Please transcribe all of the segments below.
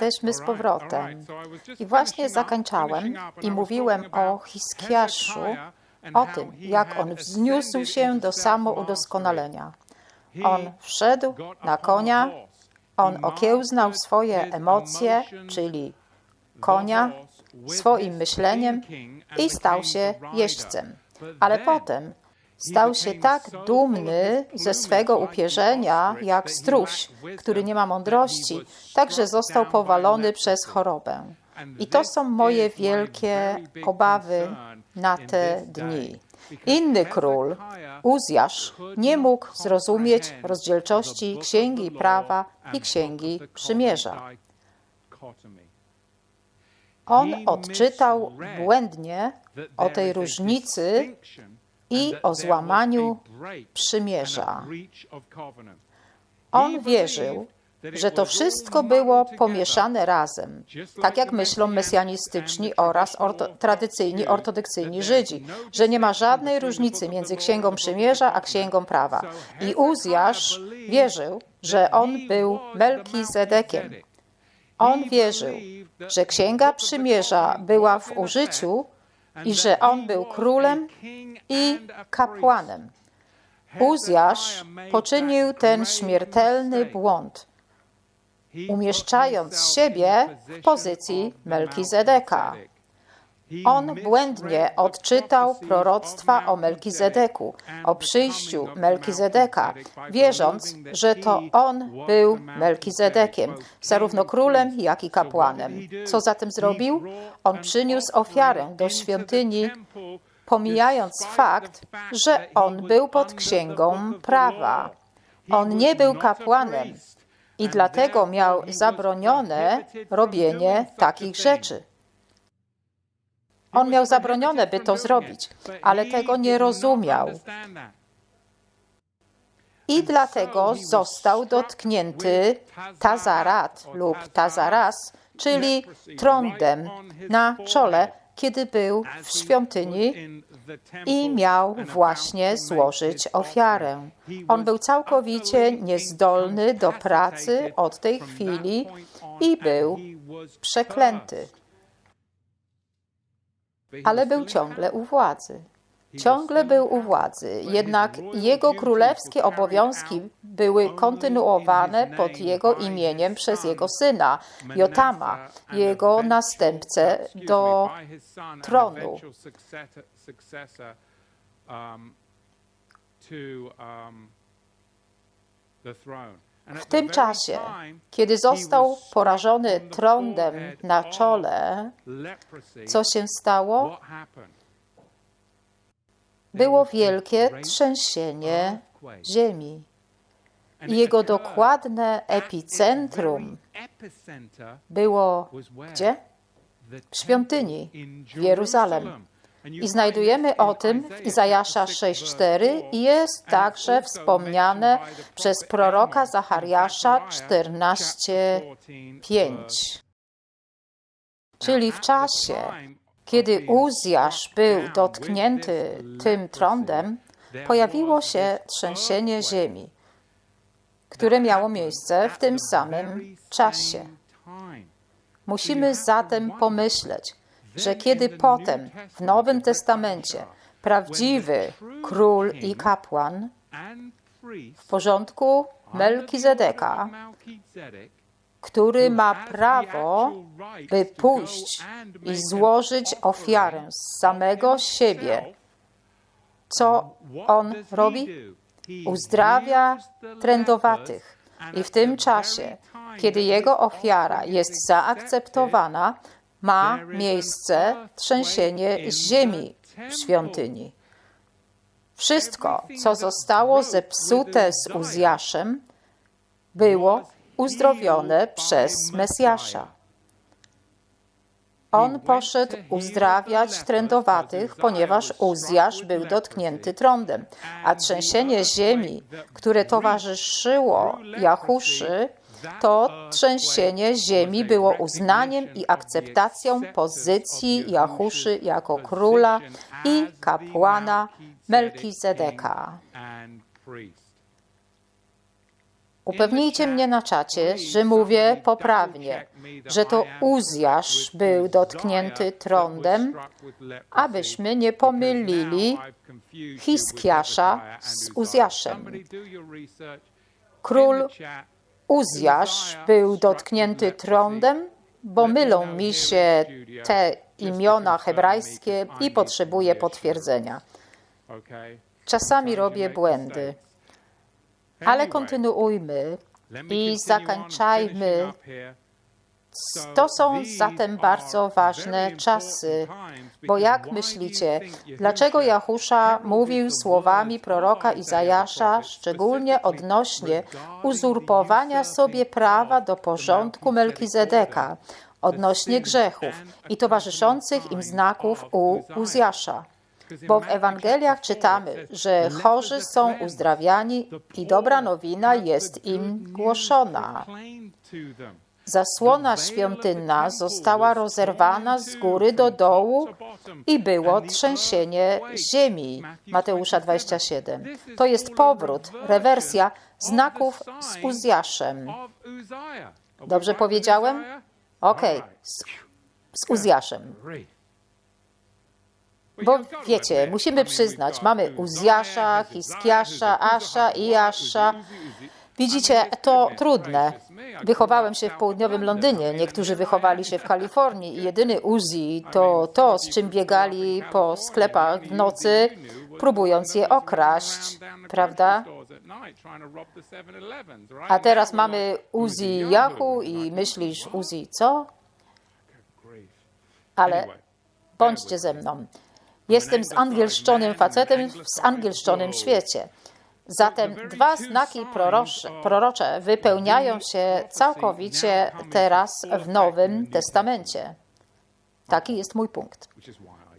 Jesteśmy z powrotem. I właśnie zakończałem i mówiłem o Hiskiaszu, o tym, jak on wzniósł się do samoudoskonalenia. On wszedł na konia, on okiełznał swoje emocje, czyli konia, swoim myśleniem i stał się jeźdźcem. Ale potem stał się tak dumny ze swego upierzenia, jak struś, który nie ma mądrości, także został powalony przez chorobę. I to są moje wielkie obawy na te dni. Inny król, Uzjasz, nie mógł zrozumieć rozdzielczości Księgi Prawa i Księgi Przymierza. On odczytał błędnie o tej różnicy i o złamaniu przymierza. On wierzył, że to wszystko było pomieszane razem, tak jak myślą mesjanistyczni oraz orto, tradycyjni ortodoksyjni Żydzi, że nie ma żadnej różnicy między Księgą Przymierza a Księgą Prawa. I Uzjasz wierzył, że on był Melkizedekiem. On wierzył, że Księga Przymierza była w użyciu i że on był królem i kapłanem. Uzjasz poczynił ten śmiertelny błąd, umieszczając siebie w pozycji Melkizedeka. On błędnie odczytał proroctwa o Melkizedeku, o przyjściu Melkizedeka, wierząc, że to on był Melkizedekiem, zarówno królem, jak i kapłanem. Co zatem zrobił? On przyniósł ofiarę do świątyni, pomijając fakt, że on był pod księgą prawa. On nie był kapłanem i dlatego miał zabronione robienie takich rzeczy. On miał zabronione, by to zrobić, ale tego nie rozumiał. I dlatego został dotknięty tazarat lub tazaras, czyli trądem na czole, kiedy był w świątyni i miał właśnie złożyć ofiarę. On był całkowicie niezdolny do pracy od tej chwili i był przeklęty ale był ciągle u władzy. Ciągle był u władzy, jednak jego królewskie obowiązki były kontynuowane pod jego imieniem przez jego syna, Jotama, jego następcę do tronu. W tym czasie, kiedy został porażony trądem na czole, co się stało? Było wielkie trzęsienie ziemi. Jego dokładne epicentrum było gdzie? W świątyni w Jeruzalem. I znajdujemy o tym w Izajasza 6:4 i jest także wspomniane przez proroka Zachariasza 14:5. Czyli w czasie, kiedy Uzjasz był dotknięty tym trądem, pojawiło się trzęsienie ziemi, które miało miejsce w tym samym czasie. Musimy zatem pomyśleć, że kiedy potem w Nowym Testamencie prawdziwy król i kapłan w porządku Melkizedeka, który ma prawo, by pójść i złożyć ofiarę z samego siebie, co on robi? Uzdrawia trędowatych. I w tym czasie, kiedy jego ofiara jest zaakceptowana, ma miejsce trzęsienie ziemi w świątyni. Wszystko, co zostało zepsute z Uzjaszem, było uzdrowione przez Mesjasza. On poszedł uzdrawiać trędowatych, ponieważ Uzjasz był dotknięty trądem, a trzęsienie ziemi, które towarzyszyło Jahuszy, to trzęsienie ziemi było uznaniem i akceptacją pozycji Jahuszy jako króla i kapłana Melkizedeka. Upewnijcie mnie na czacie, że mówię poprawnie, że to Uzjasz był dotknięty trądem, abyśmy nie pomylili Hiskiasza z Uzjaszem. Król Uzjasz był dotknięty trądem, bo mylą mi się te imiona hebrajskie i potrzebuję potwierdzenia. Czasami robię błędy, ale kontynuujmy i zakończajmy. To są zatem bardzo ważne czasy, bo jak myślicie, dlaczego Jahusza mówił słowami proroka Izajasza, szczególnie odnośnie uzurpowania sobie prawa do porządku Melkizedeka, odnośnie grzechów i towarzyszących im znaków u Uzjasza? Bo w Ewangeliach czytamy, że chorzy są uzdrawiani i dobra nowina jest im głoszona. Zasłona świątynna została rozerwana z góry do dołu i było trzęsienie ziemi. Mateusza 27. To jest powrót, rewersja znaków z Uzjaszem. Dobrze powiedziałem? Okej, okay. z, z Uzjaszem. Bo wiecie, musimy przyznać, mamy Uzjasza, Hiskiasza, Asza, Iasza. Widzicie, to trudne. Wychowałem się w południowym Londynie, niektórzy wychowali się w Kalifornii i jedyny Uzi to to, z czym biegali po sklepach w nocy, próbując je okraść, prawda? A teraz mamy Uzi Yahoo i myślisz, Uzi co? Ale bądźcie ze mną. Jestem zangielszczonym facetem w zangielszczonym świecie. Zatem dwa znaki prorocze, prorocze wypełniają się całkowicie teraz w Nowym Testamencie. Taki jest mój punkt.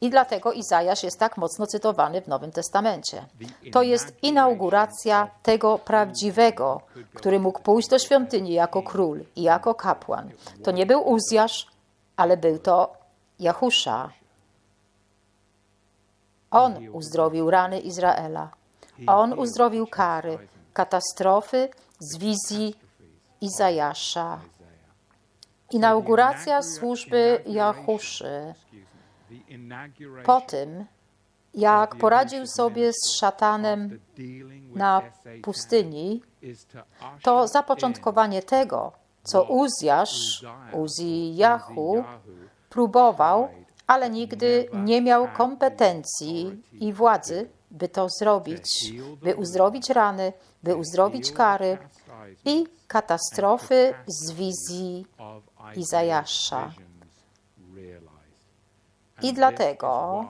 I dlatego Izajasz jest tak mocno cytowany w Nowym Testamencie. To jest inauguracja tego prawdziwego, który mógł pójść do świątyni jako król i jako kapłan. To nie był Uzjasz, ale był to Jahusza. On uzdrowił rany Izraela. On uzdrowił kary, katastrofy z wizji Izajasza. Inauguracja służby Jahuszy. Po tym, jak poradził sobie z szatanem na pustyni, to zapoczątkowanie tego, co Uzjasz, Uzijahu, próbował, ale nigdy nie miał kompetencji i władzy, by to zrobić, by uzdrowić rany, by uzdrowić kary i katastrofy z wizji Izajasza. I dlatego,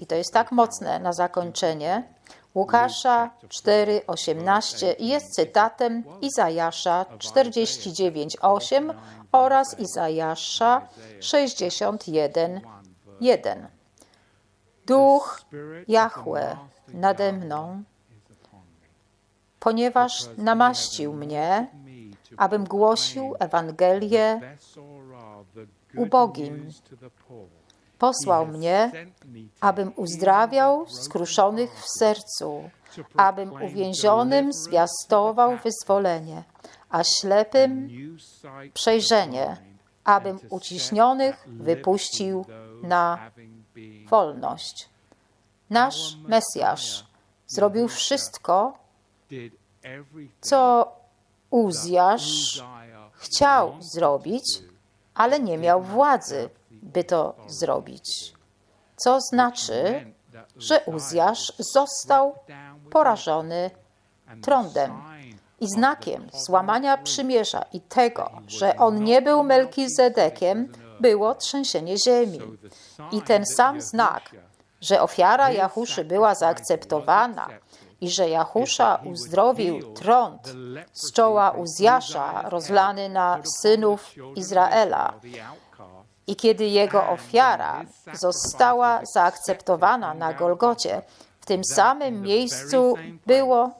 i to jest tak mocne na zakończenie, Łukasza 4:18 jest cytatem Izajasza 49:8 oraz Izajasza 61:1. Duch Jahwe nade mną, ponieważ namaścił mnie, abym głosił Ewangelię ubogim. Posłał mnie, abym uzdrawiał skruszonych w sercu, abym uwięzionym zwiastował wyzwolenie, a ślepym przejrzenie, abym uciśnionych wypuścił na wolność. Nasz Mesjasz zrobił wszystko, co Uzjasz chciał zrobić, ale nie miał władzy, by to zrobić. Co znaczy, że Uzjasz został porażony trądem. I znakiem złamania przymierza i tego, że on nie był Melkizedekiem, było trzęsienie ziemi. I ten sam znak, że ofiara Jahuszy była zaakceptowana i że Jahusza uzdrowił trąd z czoła Uzjasza rozlany na synów Izraela. I kiedy jego ofiara została zaakceptowana na Golgocie, w tym samym miejscu było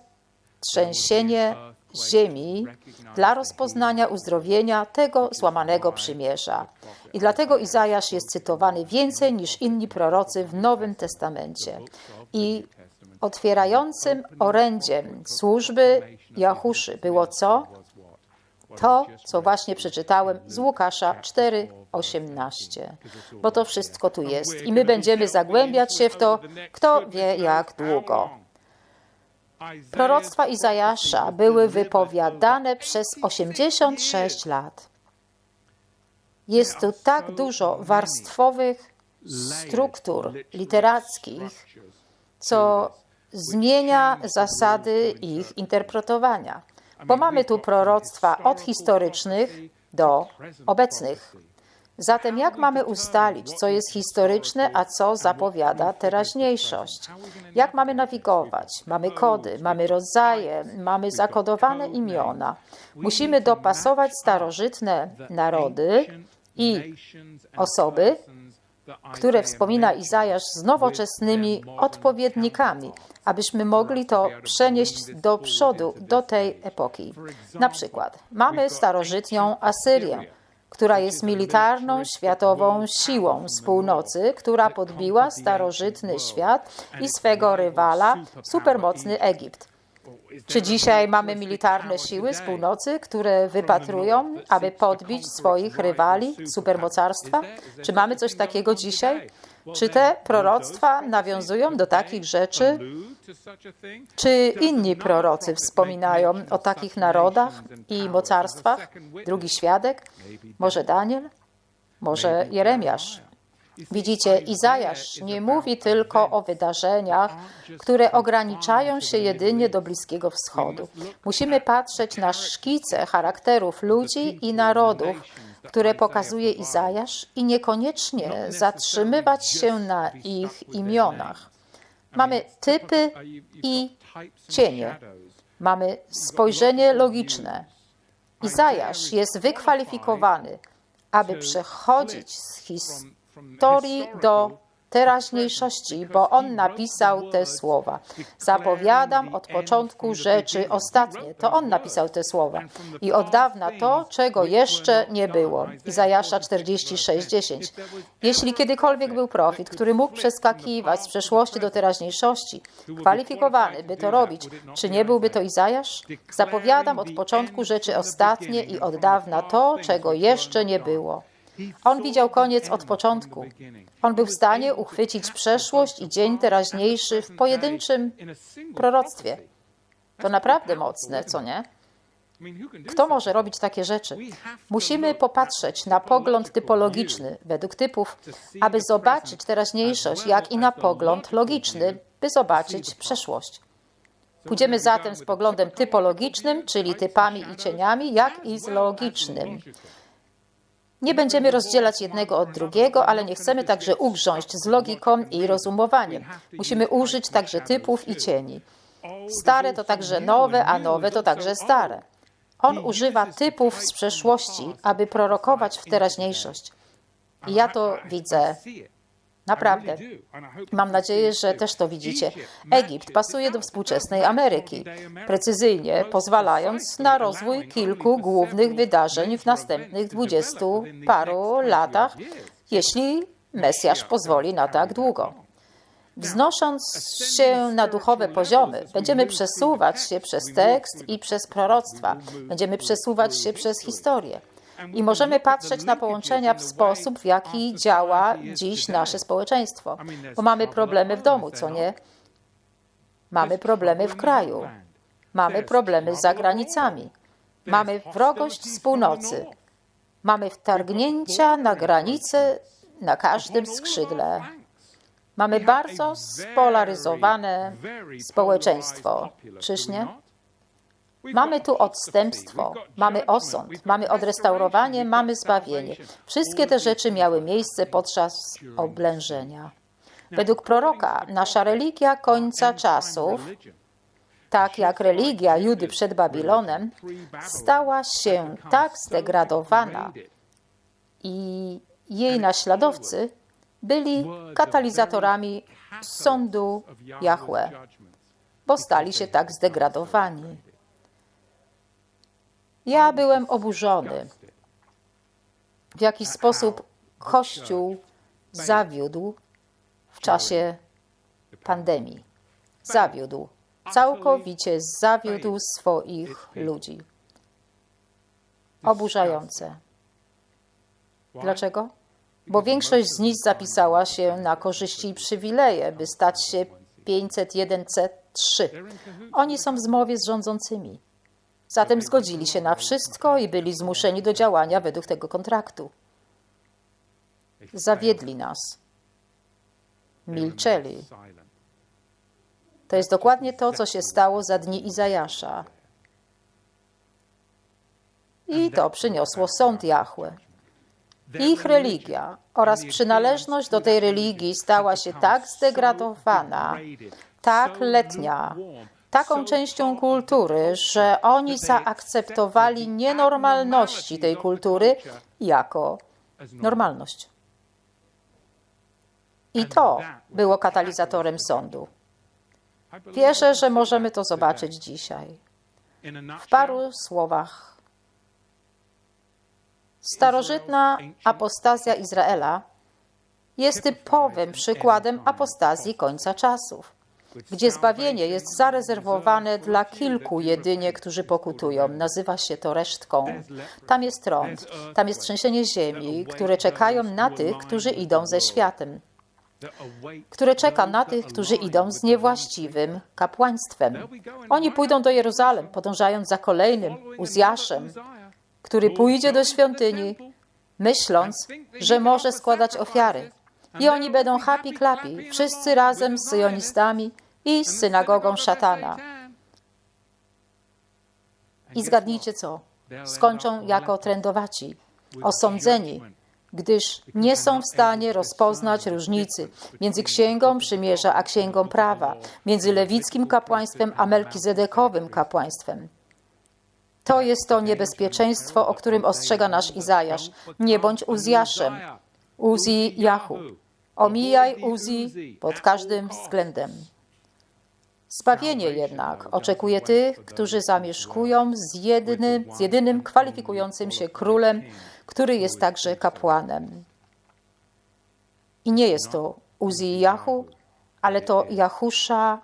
trzęsienie ziemi dla rozpoznania uzdrowienia tego złamanego przymierza. I dlatego Izajasz jest cytowany więcej niż inni prorocy w Nowym Testamencie. I otwierającym orędziem służby Jahuszy było co? To, co właśnie przeczytałem z Łukasza 4:18. Bo to wszystko tu jest i my będziemy zagłębiać się w to, kto wie jak długo. Proroctwa Izajasza były wypowiadane przez 86 lat. Jest tu tak dużo warstwowych struktur literackich, co zmienia zasady ich interpretowania. Bo mamy tu proroctwa od historycznych do obecnych. Zatem jak mamy ustalić, co jest historyczne, a co zapowiada teraźniejszość? Jak mamy nawigować? Mamy kody, mamy rodzaje, mamy zakodowane imiona. Musimy dopasować starożytne narody i osoby, które wspomina Izajasz z nowoczesnymi odpowiednikami, abyśmy mogli to przenieść do przodu, do tej epoki. Na przykład mamy starożytnią Asyrię, która jest militarną, światową siłą z północy, która podbiła starożytny świat i swego rywala, supermocny Egipt. Czy dzisiaj mamy militarne siły z północy, które wypatrują, aby podbić swoich rywali, supermocarstwa? Czy mamy coś takiego dzisiaj? Czy te proroctwa nawiązują do takich rzeczy? Czy inni prorocy wspominają o takich narodach i mocarstwach? Drugi świadek? Może Daniel? Może Jeremiasz? Widzicie, Izajasz nie mówi tylko o wydarzeniach, które ograniczają się jedynie do Bliskiego Wschodu. Musimy patrzeć na szkice charakterów ludzi i narodów, które pokazuje Izajasz i niekoniecznie zatrzymywać się na ich imionach. Mamy typy i cienie. Mamy spojrzenie logiczne. Izajasz jest wykwalifikowany, aby przechodzić z historii do teraźniejszości, bo on napisał te słowa. Zapowiadam od początku rzeczy ostatnie. To on napisał te słowa. I od dawna to, czego jeszcze nie było. Izajasza 46:10. Jeśli kiedykolwiek był profit, który mógł przeskakiwać z przeszłości do teraźniejszości, kwalifikowany, by to robić, czy nie byłby to Izajasz? Zapowiadam od początku rzeczy ostatnie i od dawna to, czego jeszcze nie było. On widział koniec od początku. On był w stanie uchwycić przeszłość i dzień teraźniejszy w pojedynczym proroctwie. To naprawdę mocne, co nie? Kto może robić takie rzeczy? Musimy popatrzeć na pogląd typologiczny według typów, aby zobaczyć teraźniejszość, jak i na pogląd logiczny, by zobaczyć przeszłość. Pójdziemy zatem z poglądem typologicznym, czyli typami i cieniami, jak i z logicznym. Nie będziemy rozdzielać jednego od drugiego, ale nie chcemy także ugrząść z logiką i rozumowaniem. Musimy użyć także typów i cieni. Stare to także nowe, a nowe to także stare. On używa typów z przeszłości, aby prorokować w teraźniejszość. I ja to widzę Naprawdę. Mam nadzieję, że też to widzicie. Egipt pasuje do współczesnej Ameryki, precyzyjnie pozwalając na rozwój kilku głównych wydarzeń w następnych dwudziestu paru latach, jeśli Mesjasz pozwoli na tak długo. Wznosząc się na duchowe poziomy, będziemy przesuwać się przez tekst i przez proroctwa, będziemy przesuwać się przez historię. I możemy patrzeć na połączenia w sposób, w jaki działa dziś nasze społeczeństwo. Bo mamy problemy w domu, co nie? Mamy problemy w kraju. Mamy problemy za granicami. Mamy wrogość z północy. Mamy wtargnięcia na granice na każdym skrzydle. Mamy bardzo spolaryzowane społeczeństwo, czyż nie? Mamy tu odstępstwo, mamy osąd, mamy odrestaurowanie, mamy zbawienie. Wszystkie te rzeczy miały miejsce podczas oblężenia. Według proroka, nasza religia końca czasów, tak jak religia Judy przed Babilonem, stała się tak zdegradowana i jej naśladowcy byli katalizatorami sądu Jahwe, bo stali się tak zdegradowani. Ja byłem oburzony. W jaki sposób Kościół zawiódł w czasie pandemii. Zawiódł. Całkowicie zawiódł swoich ludzi. Oburzające. Dlaczego? Bo większość z nich zapisała się na korzyści i przywileje, by stać się 501c3. Oni są w zmowie z rządzącymi. Zatem zgodzili się na wszystko i byli zmuszeni do działania według tego kontraktu. Zawiedli nas. Milczeli. To jest dokładnie to, co się stało za dni Izajasza. I to przyniosło sąd Jahwe. Ich religia oraz przynależność do tej religii stała się tak zdegradowana, tak letnia, taką częścią kultury, że oni zaakceptowali nienormalności tej kultury jako normalność. I to było katalizatorem sądu. Wierzę, że możemy to zobaczyć dzisiaj. W paru słowach. Starożytna apostazja Izraela jest typowym przykładem apostazji końca czasów, gdzie zbawienie jest zarezerwowane dla kilku jedynie, którzy pokutują. Nazywa się to resztką. Tam jest trąd, tam jest trzęsienie ziemi, które czekają na tych, którzy idą ze światem które czeka na tych, którzy idą z niewłaściwym kapłaństwem. Oni pójdą do Jeruzalem, podążając za kolejnym Uzjaszem, który pójdzie do świątyni, myśląc, że może składać ofiary. I oni będą happy klapi, wszyscy razem z syjonistami i z synagogą szatana. I zgadnijcie co? Skończą jako trędowaci, osądzeni, gdyż nie są w stanie rozpoznać różnicy między Księgą Przymierza a Księgą Prawa, między lewickim kapłaństwem a melkizedekowym kapłaństwem. To jest to niebezpieczeństwo, o którym ostrzega nasz Izajasz. Nie bądź Uzjaszem, Uzi Jahu. Omijaj Uzi pod każdym względem. Zbawienie jednak oczekuje tych, którzy zamieszkują z, jednym, z jedynym kwalifikującym się królem, który jest także kapłanem. I nie jest to Uzijahu, ale to Jahusza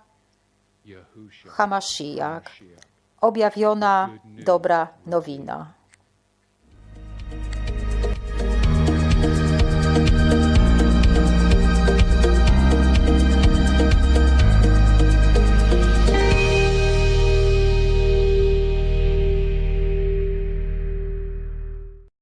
Hamashiach, objawiona dobra nowina.